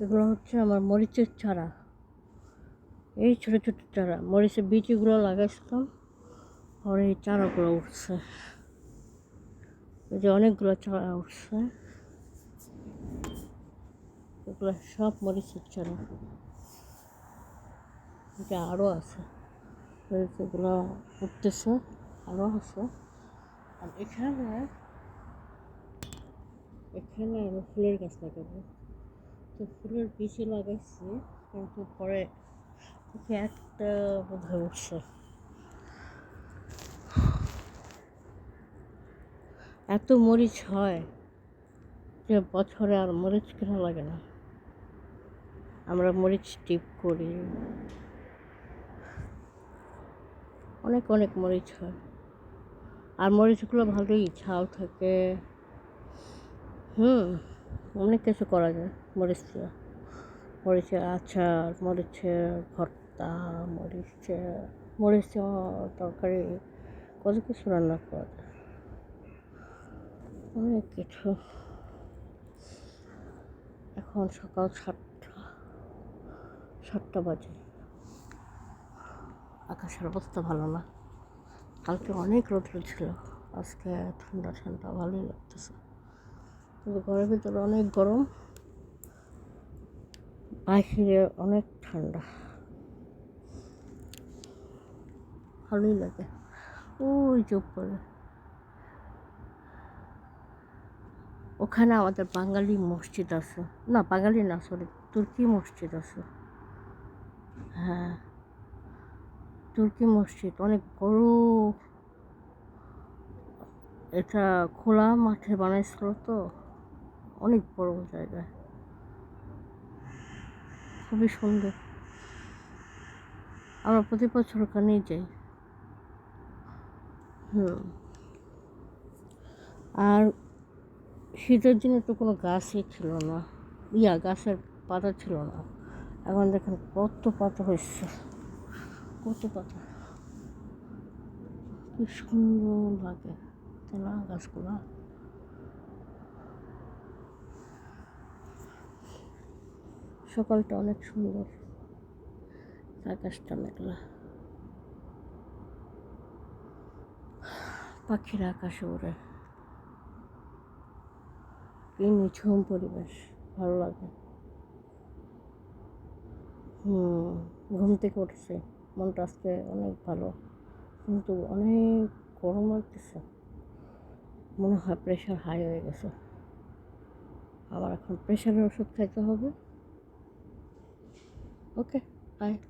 এগুলো হচ্ছে আমার মরিচের চারা। এই ছোটো ছোটো চারা। মরিচের বীজগুলো লাগাইছিলাম আর এই চারাগুলো উঠছে। এই যে অনেকগুলো চারা উঠছে। এগুলো সব মরিচের চারা। এটা আরও আছে। এগুলো উঠতেছে আরও আছে। আর এখানে এখানে আমি ফুলের গাছ লাগাবো। তো ফুলের বীজে লাগাইছি, কিন্তু পরে একটা বোধ হয় উঠছে। এত মরিচ হয় যে বছরে আর মরিচ কেনা লাগে না। আমরা মরিচ টিপ করি। অনেক অনেক মরিচ হয়। আর মরিচগুলো ভালোই ঝাল থাকে। হুম। অনেক কিছু করা যায়। মরিচ মরিচের আচার, মরিচের ভর্তা, মরিচের মরিচ তরকারি, কত কিছু রান্না করা যায়। অনেক কিছু। এখন সকাল সাতটা সাতটা বাজে। আকাশের অবস্থা ভালো না। কালকে অনেক রৌদ্র ছিল আজকে ঠান্ডা ঠান্ডা, ভালোই লাগতেছে। ঘরের ভিতরে অনেক গরম বাহিরে অনেক ঠান্ডা। ভালোই লাগে। ওই যে উপরে ওখানে আমাদের বাঙালি মসজিদ আছে। না, বাঙালি না সরি তুর্কি মসজিদ আছে। হ্যাঁ তুর্কি মসজিদ, অনেক বড়। এটা খোলা মাঠে বানাইছিল তো। অনেক বড় জায়গায় খুবই সুন্দর। আমরা প্রতি বছর ওখানেই যাই। হুম। আর শীতের দিনে তো কোনো গাছই ছিল না। ইয়া, গাছের পাতা ছিল না। এখন দেখেন কত পাতা হয়েছে। কত পাতা। কি সুন্দর লাগে। তাই না, গাছগুলো? সকালটা অনেক সুন্দর। আকাশটা মেঘলা। পাখিরা আকাশে ওড়ে। কি নিঝুম পরিবেশ, ভালো লাগে। হুম, ঘুম থেকে উঠেছে। মনটা আজকে অনেক ভালো, কিন্তু অনেক গরম লাগতেছে। মনে হয় প্রেশার হাই হয়ে গেছে। আবার এখন প্রেশারের ওষুধ খাইতে হবে। Okay, bye.